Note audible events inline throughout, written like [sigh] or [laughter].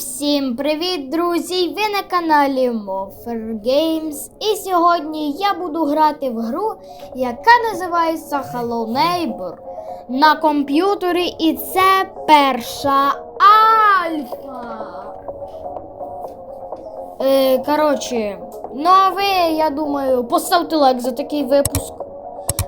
Всім привіт, друзі! Ви на каналі Moffer Games. І сьогодні я буду грати в гру, яка називається Hello Neighbor на комп'ютері, і це перша альфа. Е, коротше, ну а ви, я думаю, поставте лайк за такий випуск.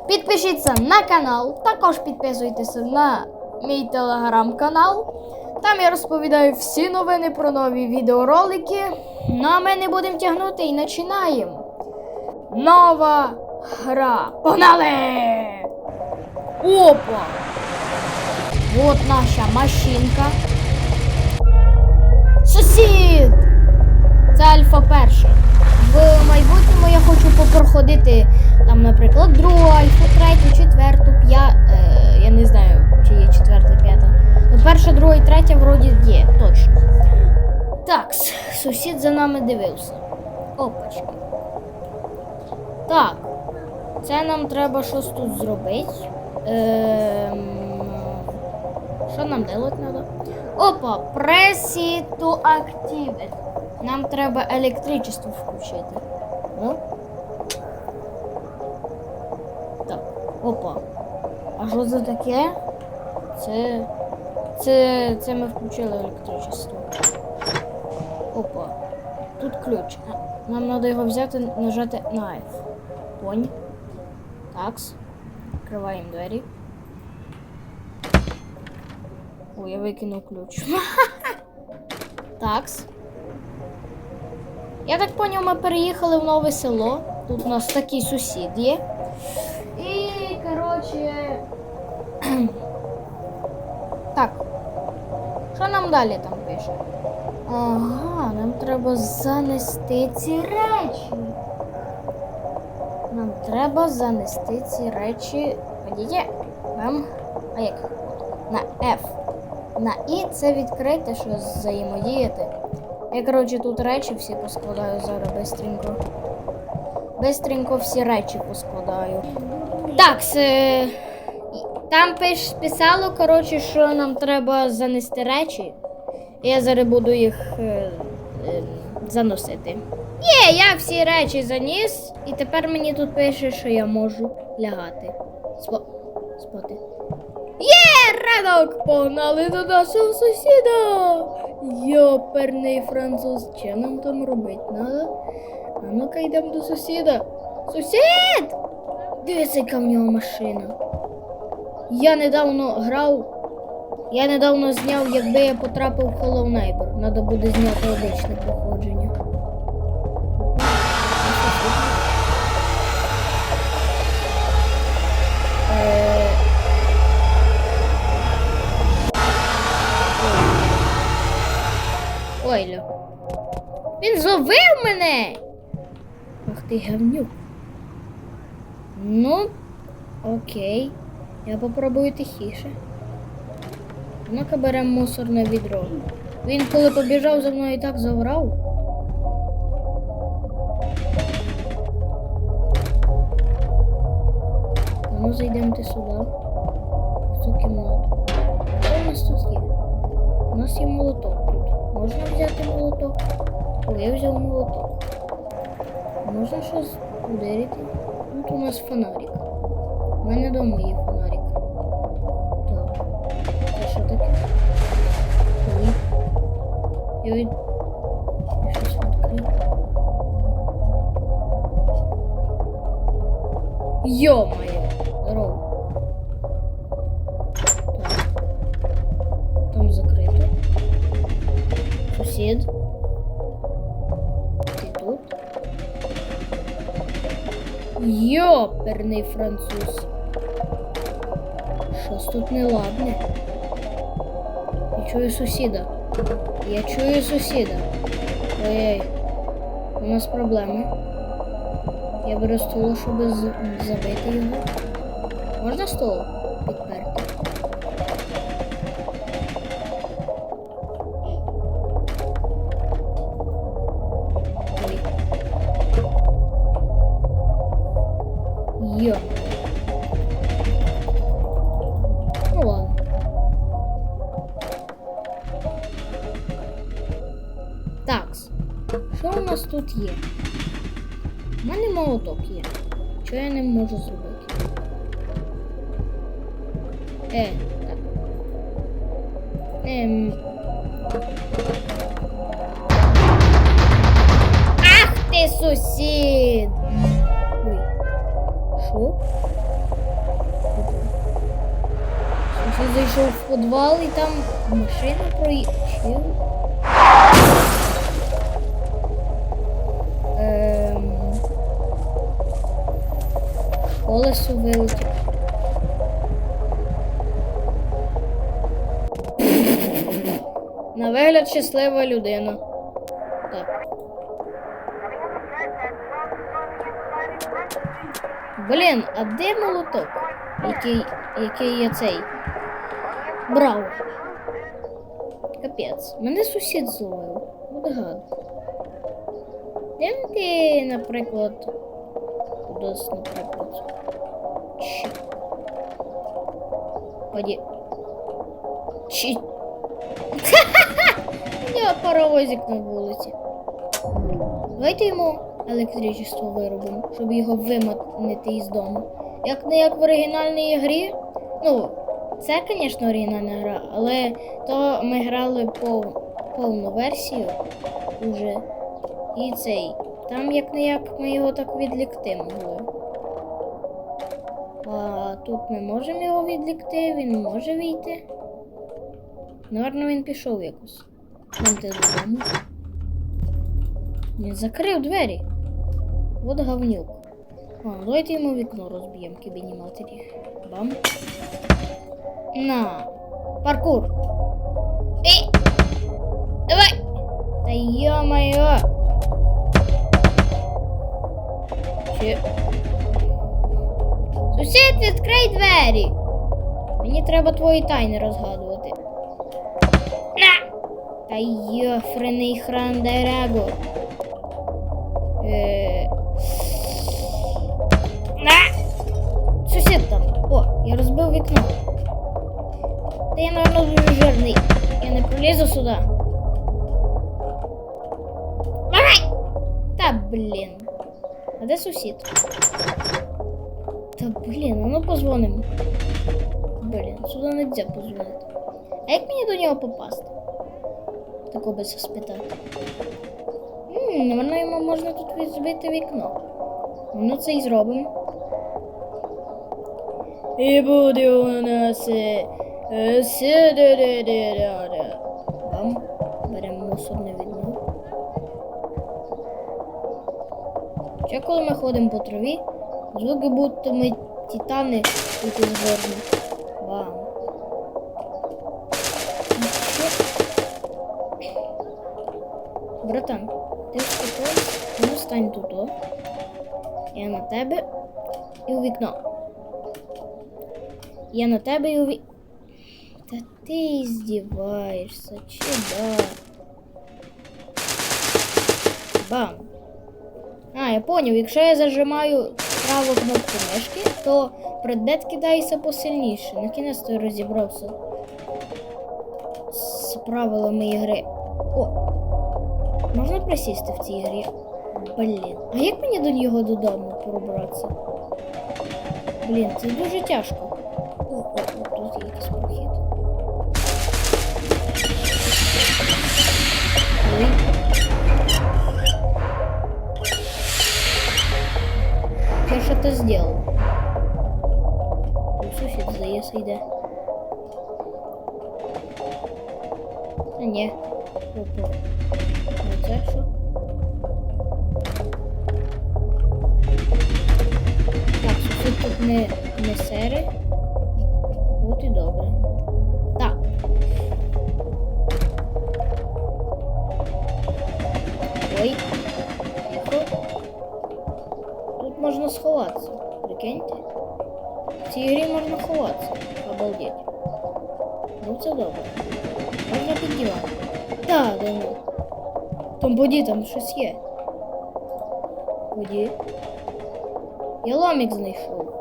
Підпишіться на канал, також підписуйтеся на мій телеграм-канал. Там я розповідаю всі новини про нові відеоролики. Ну а ми не будемо тягнути і починаємо. Нова гра. Погнали! Опа! Вот наша машинка. Сусід! Це альфа перша. В майбутньому я хочу попроходити там, наприклад, другу альфу, третю, четверту, п'яту. Перша, друга і третя вроді є, точно. Так, сусід за нами дивився. Опачки. Так. Це нам треба щось тут зробити. Ем... Що нам делать треба? Опа, пресі to activate. Нам треба електричество включити. Ну? Так, опа. А що це таке? Це. Це. Це ми включили електричество. Опа. Тут ключ. Нам треба його взяти, нажати на F. Понь. Такс. Відкриваємо двері. Ой, я викинув ключ. [laughs] Такс. Я так поняв, ми переїхали в нове село. Тут у нас такий сусід є. Далі там пише? Ага, нам треба занести ці речі. Нам треба занести ці речі. Ходіть. Вам. А як? На F. На І це відкрити, що взаємодіяти. Я, коротше, тут речі всі поскладаю зараз бистренько. Бистренько всі речі поскладаю. Так, е, там пиш, писало, коротше, що нам треба занести речі. Я зараз буду їх е, е, заносити. Є, я всі речі заніс, і тепер мені тут пише, що я можу лягати. Спо... Спати. Є, ранок! Погнали до нашого сусіда! Йоперний француз, що нам там робити надо? А ну-ка йдемо до сусіда. Сусід! Дивіться, яка в нього машина. Я недавно грав. Я недавно зняв, якби я потрапив в Hollow Neighbor. Надо буде зняти обичне походження. Е, Він зловив мене. Ах ти гавнюк. Ну, окей. Я попробую тихіше. Ну-ка беремо мусорне відро. Він коли побіжав за мною і так заврав. Ну, зайдемо ти сюди. В цю кімнату. Що у нас тут є? У нас є молоток тут. Можна взяти молоток? О, я взяв молоток. Можна щось ударити? Тут у нас фонарик. У мене вдома є фонарик. Я щось! Здорово. Так. Там закрито. Сусід. Ти тут? Йоперний француз. Щось тут неладне. Я чую сусіда. Я чую сусіда. Ой-ой. У нас проблеми. Я беру стул, щоб забити його. Можна стол Зайшов в підвал і там машина проїхала. Ем... Колесо вилетіло. На вигляд щаслива людина. Так. Блін, а де молоток? Який, який є цей? Браво. Капець. Мене сусід зловив. Буде гад. Де ти, наприклад, кудись, наприклад. Чи. Поді. Чи. [laughs] Нього паровозик на вулиці. Давайте йому електричество виробимо, щоб його виманити із дому. Як не як в оригінальній грі. Ну, це, звісно, оригінальна гра, але то ми грали пов... повну версію уже. І цей. Там як не як ми його так відлікти могли. А тут ми можемо його відлікти, він може вийти. Наверно, він пішов якось. Він закрив двері. От говнюк. А, давайте йому вікно розб'ємо кабіні матері. Бам. На. Паркур. Ей! Давай! Та ё-моё! Чи... Сусід, відкрий двері! Мені треба твої тайни розгадувати. На! Та хран дерего. Е... На! Сусід там. О, я розбив вікно. Я, напевно, дуже жирний. Я не пролізу сюди. Давай! Та блін. А де сусід? Та блін, а ну позвонимо. Блін, сюди не можна. А як мені до нього попасти? Тако би спитати. Ммм, напевно, йому можна тут відбити вікно. Ну це і зробимо. І буде у нас. Е, е. Бам. Беремо мусорне відно. Ще коли ми ходимо по траві, звуки будто ми титани тут згорні. Бам. Братан, ти спокійно, ну стань тут. о. Я на тебе і у вікно. Я на тебе і у вікно. Та ти здіваєшся, чи? Бам. А, я поняв, якщо я зажимаю праву кнопку мишки, то предмет кидається посильніше. Накінець-то розібрався з правилами ігри. О! Можна присісти в цій грі? Блін. А як мені до нього додому пробратися? Блін, це дуже тяжко. О, о, о, тут є якийсь прохід. Я что-то сделал. Ну, сусід, здається, йде. А ні. Опа. А це що? Так, сусід тут не, не серий. От і добре. В цій грі можна ховатися. Обалдеть. Ну це добре. Можна під диван. Так, да, ну. Там боді, там щось є. Боді. Я ломік знайшов.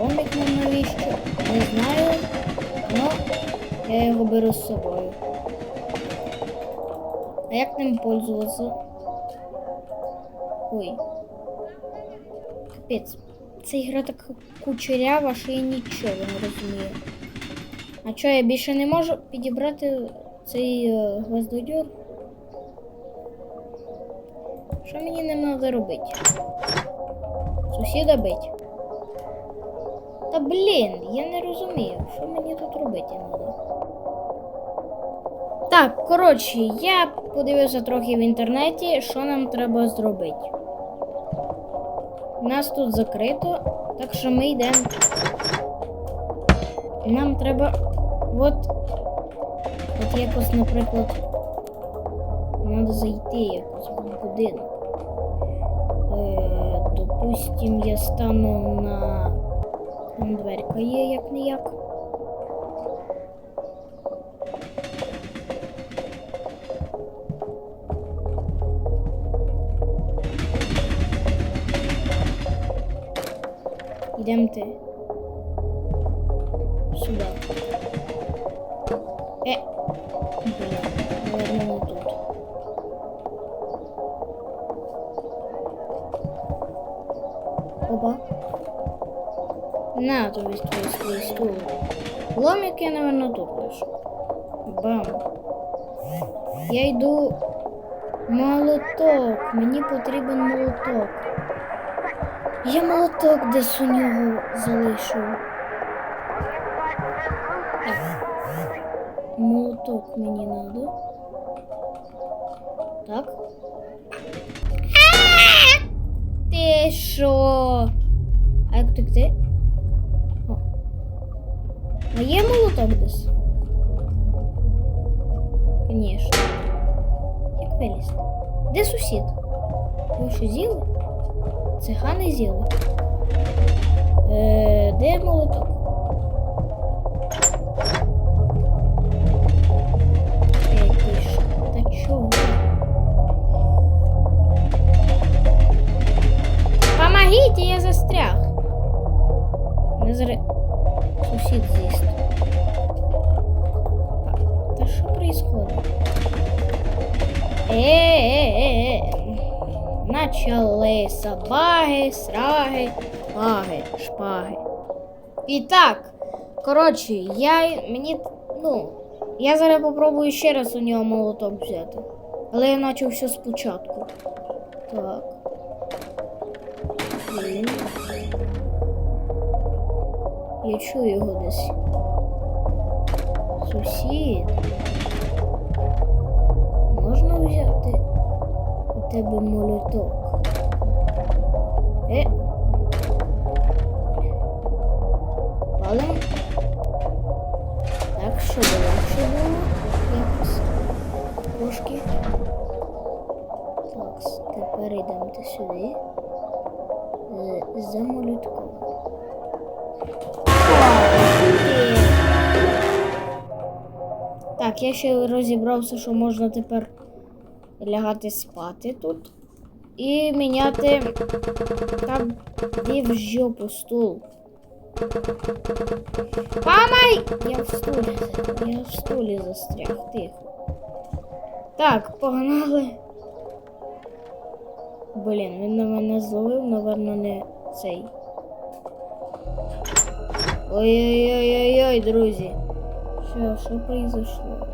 Ломік нам навіщо? Не знаю. Но я його беру з собою. А як ним пользуватися? Ой. Капець. Ця ігра така кучерява, що я нічого не розумію. А що, я більше не можу підібрати цей е, гвоздодьор? Що мені ним треба робити? Сусіда бить? Та блін, я не розумію, що мені тут робити треба. Так, коротше, я подивився трохи в інтернеті, що нам треба зробити. Нас тут закрито, так що ми йдемо. Нам треба. От. От якось, наприклад. Треба зайти якось в будинок. Е, допустим, я стану на. Там дверка є як як. Йдем ти. Сюди. Е. Блін, наверное, не тут. Опа. На тобі твій свій стул. Ломик я, наверное, тут лишу. Бам. Я йду. Молоток. Мені потрібен молоток. Я молоток десь у нього залишив. Молоток мені надо. Так. Ти що? А як втекти? О. А є молоток десь? Цигани з'їли. Собаги, сраги, паги, шпаги. І так, коротше, я мені, ну, я зараз попробую ще раз у нього молоток взяти. Але я почав все спочатку. Так. Блін. Я чую його десь. Сусід. Можна взяти у тебе молоток? Е. Так, що легше було? Якось. Трошки. Так, тепер йдемо сюди. За молотком. Е. Так, я ще розібрався, що можна тепер лягати спати тут і міняти там де в жопу стул. Мамай! Я в стулі. Я в стулі застряг, тихо. Так, погнали. Блін, він на мене зловив, напевно, не цей. Ой-ой-ой-ой-ой, друзі. Що, що произошло?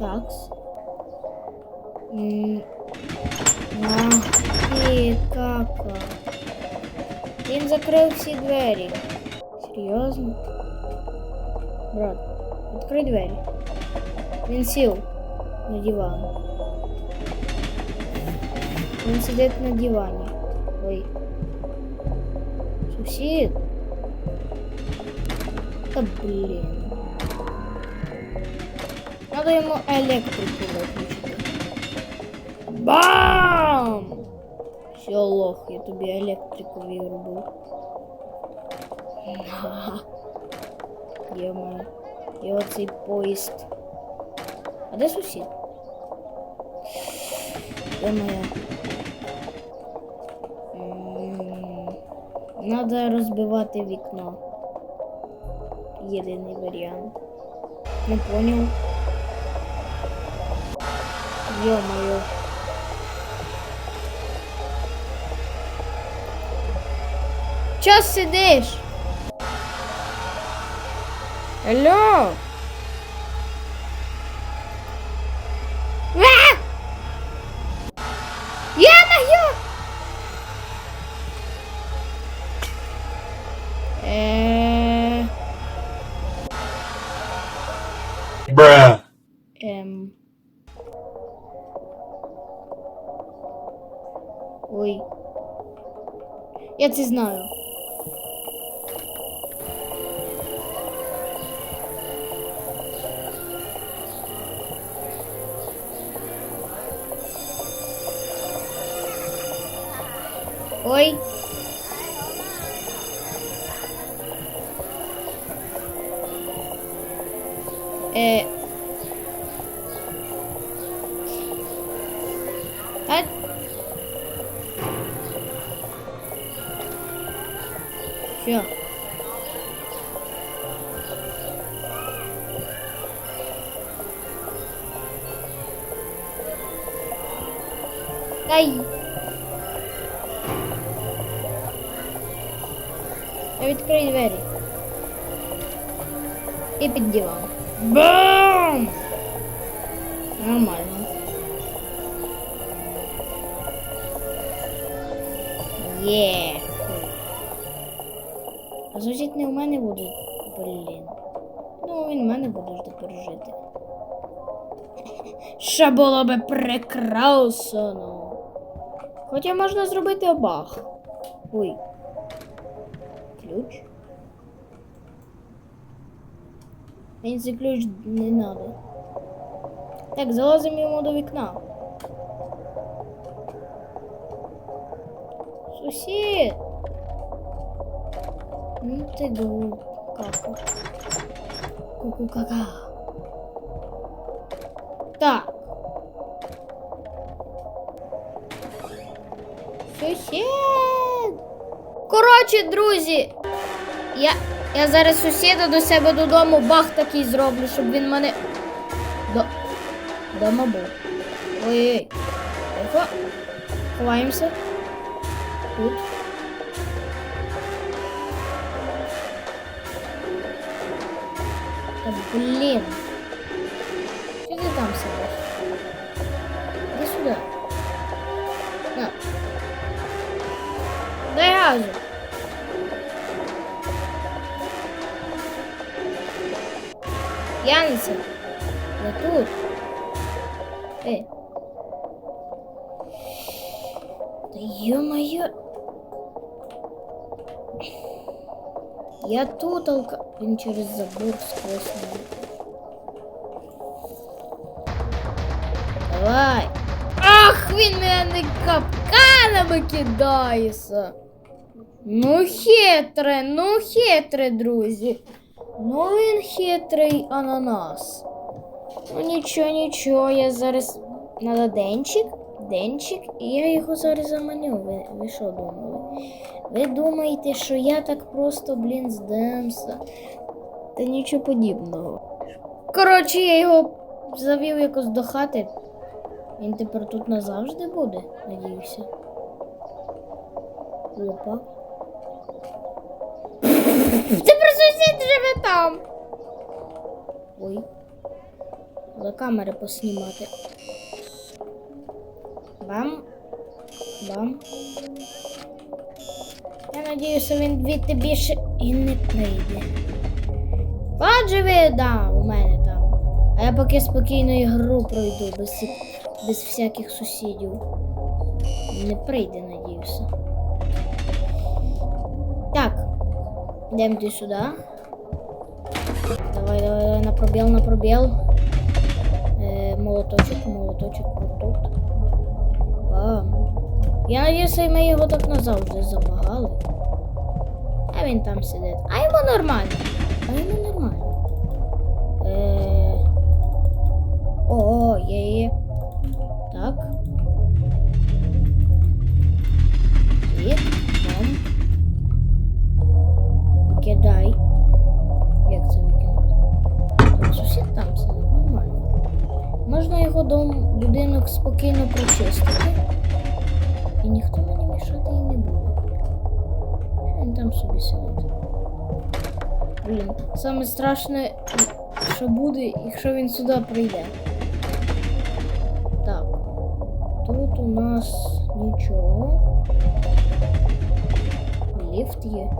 Такс. М, Ах ти, кака. Він закрив всі двері. Серйозно? Брат, відкрий двері. Він сів на диван. Він сидить на дивані. Ой. Сусід. Та блін. Надо йому електрику виключити. Бам! Все, лох, я тобі електрику вирубив. На. Йома. І оцей поїзд. А де сусід? Йома. Надо розбивати вікно. Єдиний варіант. Не понял. Йо-моє. Чо сидиш? Алло? А! Я-моё! Е, ем. Ой. Я це знаю. Ой. Е. блін. Ну, він мене буде тепер жити. Що було би прекрасно. Хоча можна зробити обах. Ой. Ключ. Мені цей ключ не надо. Так, залазимо йому до вікна. Сусід! Ну ти гу каку. Ку-ку кака. Так. Сусід! Коротше, друзі, я, я зараз сусіда до себе додому бах такий зроблю, щоб він мене. До... Дома був. Ой-ой. Тихо. Ховаємося. Тут. Да блин. Что ты там собрал? Иди сюда. На. Дай разу. Пьяница. Я тут. Эй. Да ё-моё. Я тут, алка... Він через забор сквозь мене. Давай. Ах, він мене капканами кидається. Ну, хитре, ну хитре, друзі. Ну він хитрий ананас. Ну нічого, нічого, я зараз надо денчик, денчик, і я його зараз заманю. Ви, ви що думали? Ви думаєте, що я так просто, блін, здамся? Та нічого подібного. Коротше, я його завів якось до хати. Він тепер тут назавжди буде, надіюся. Опа. Тепер сусід живе там. Ой. За камери поснімати. Бам. Бам. Я надіюся, він звідти більше і не прийде. От живе, да, у мене там. А я поки спокійно ігру пройду без, без всяких сусідів. Не прийде, надіюся. Так. Йдемо ти сюди. Давай, давай, давай, на пробіл, на пробіл. Е, молоточок, молоточок вот. Бам. Я надіюся, ми його так назавжди забагали. А він там сидить. А йому нормально. А йому нормально. Е... О, є, є. Так. І бам. Кидай. Як це викинути? Сусід там сидить, нормально. Можна його дом, будинок спокійно прочистити. І ніхто мені мішати і не буде. Він там собі сидить? Блін, саме страшне, що буде, якщо він сюди прийде. Так. Тут у нас нічого. Ліфт є.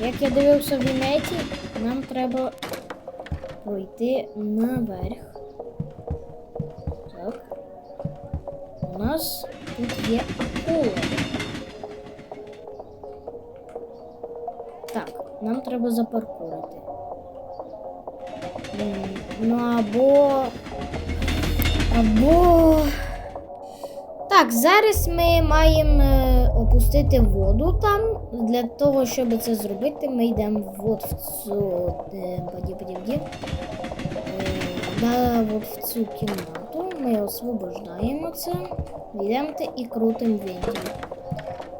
Як я дивився в інеті, нам треба пройти наверх. Нас тут є поле. Так, нам треба запаркурити. Ну або. Або. Так, зараз ми маємо е, опустити воду там. Для того, щоб це зробити, ми йдемо от в цю. Поді, поді. Е, Да, от в цю кімнату. Ми освобождаємо це. Йдемо і крутимо вентиль.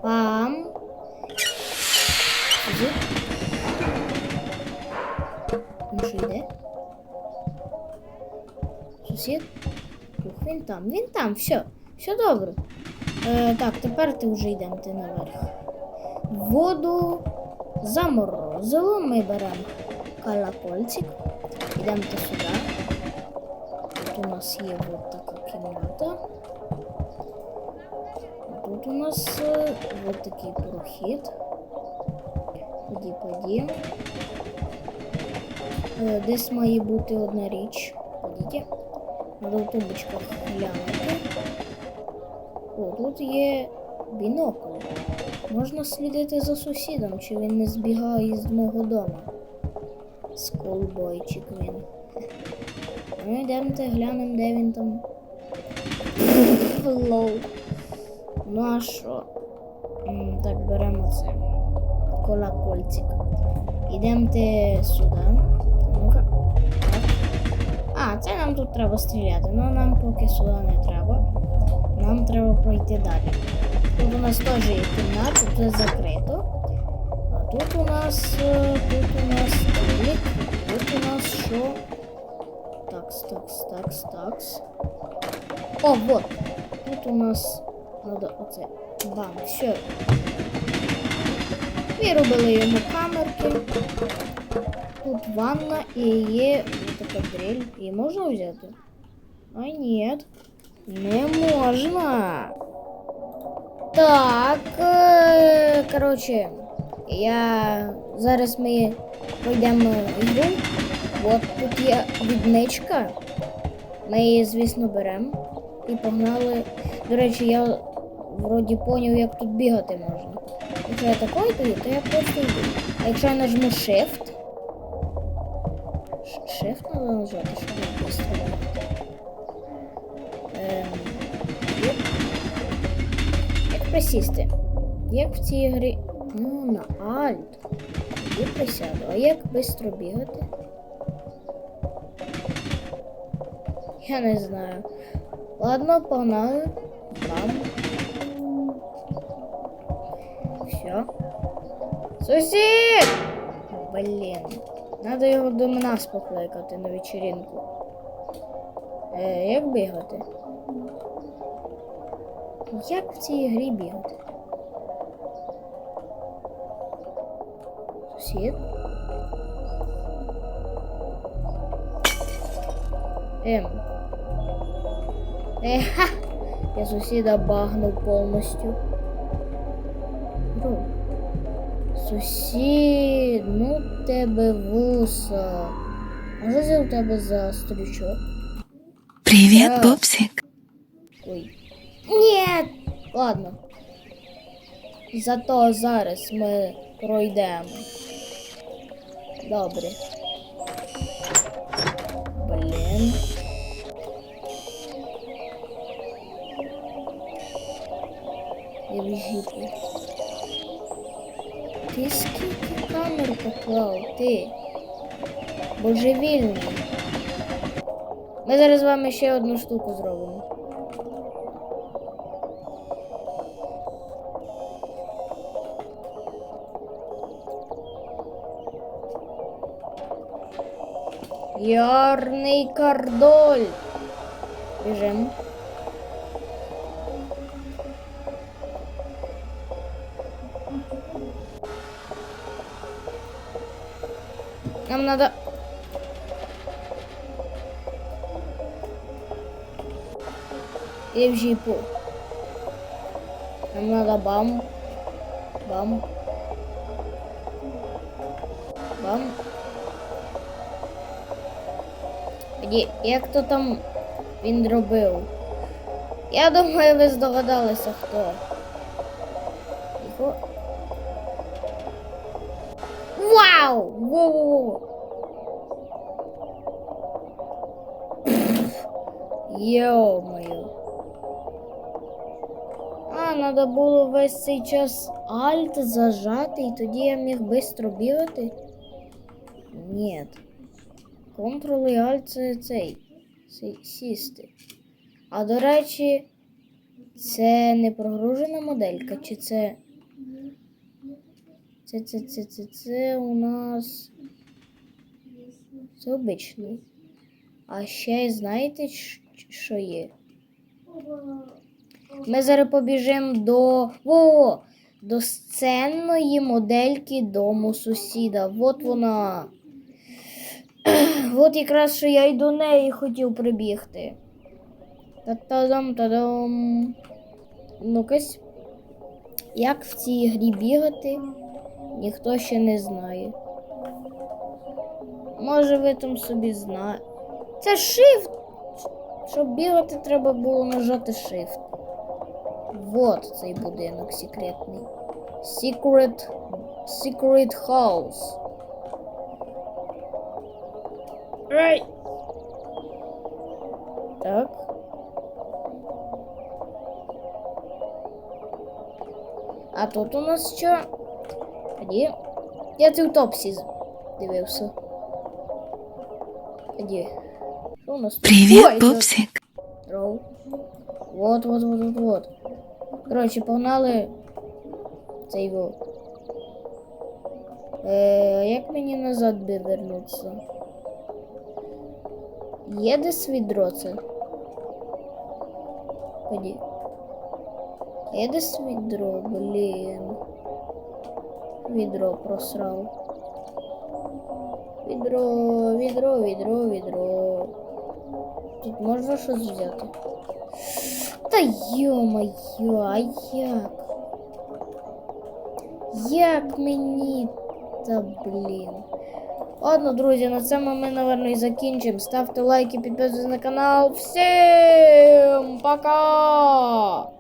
Пам. Ну що йде? Сусід? Ух, він там, він там, все, все добре. Е, так, тепер ти вже йдемо наверх. Воду заморозило, ми беремо колокольчик, йдемо сюди. У нас є от така кімната. Тут у нас е, от такий прохід. Поді, поді. Е, Десь має бути одна річ. Подіть. Надо в тумбочках глянути. О, тут є бінокль. Можна слідити за сусідом, чи він не збігає з мого дому. Сколбойчик він. Ну йдемо глянемо, де він там. Лол. Ну а що? Так, беремо це. Колокольчик. Ідемте сюди. Ну-ка. А, це нам тут треба стріляти. Ну нам поки сюди не треба. Нам треба пройти далі. Тут у нас теж є кімната, тут закрито. А тут у нас. е, Тут у нас. Тут у нас що? Такс, такс, такс, такс. О, вот. Тут у нас надо оце. Бам, все. Виробили йому камерки. Тут ванна і є така дрель. Її можна взяти? А ні. Не можна. Так. е, Коротше, я зараз ми пройдемо ігру. От тут є відмичка. Ми її, звісно, беремо і погнали. До речі, я вроді поняв, як тут бігати можна. Якщо я такою йду, то я просто йду. А якщо я нажму Shift. Shift треба нажати, щоб швидко бігати. Ем, як- Як присісти? Як в цій грі. Ну, на Alt. І присяду. А як швидко бігати? Я не знаю. Ладно, погнали. Бам. Все. Сусід! Блін. Надо його до нас покликати на вечеринку. Е, як бігати? Як в цій грі бігати? Сусід? Ем. Еха! Я сусіда багнув повністю. Бро. Сусід, ну тебе вуса. А що це у тебе за стрючок? Привет, Да. пупсик. Ой. Ні! Ладно. Зато зараз ми пройдемо. Добре. Блін. Я в жіпі. Ти скільки камер поклав? Ти? Божевільний. Ми зараз з вами ще одну штуку зробимо. Ярний кардоль. Біжим. Надо... И в джипу. Нам надо бам. Бам. Бам. Тоді, як то там він робив? Я думаю, ви здогадалися хто. Йо-моє. А, треба було весь цей час альт зажати, і тоді я міг швидко бігати? Ні. Ctrl і Alt це цей. Сісти. А до речі, це не прогружена моделька, чи це. Це, це, це, це, це у нас. Це обичний. А ще знаєте, що є? Ми зараз побіжимо до. Во! До сценної модельки дому сусіда. От вона. [clears throat] От якраз що я й до неї хотів прибігти. Та-та-дам, та-дам. Ну-кась. Як в цій грі бігати, ніхто ще не знає. Може, ви там собі знаєте. Це shift. Щоб бігати, треба було нажати shift. Вот цей будинок секретний. Secret. Secret House. Ай! Так. А тут у нас що? Тоді. Я цей топсі дивився. Тоді. Що у нас? Ой, Привет, пупсик. Роу. Вот, вот, вот, вот, вот. Коротше, погнали. Цей його. Е, як мені назад би вернутися? Є десь відро це? Ході. Є десь відро, блін. Відро просрав. Відро, відро, відро, відро. Тут можна щось взяти. Та йо-моє, а як? Як мені та блін. Ладно, друзі, на цьому ми, наверное, і закінчимо. Ставте лайки, підписуйтесь на канал. Всім пока!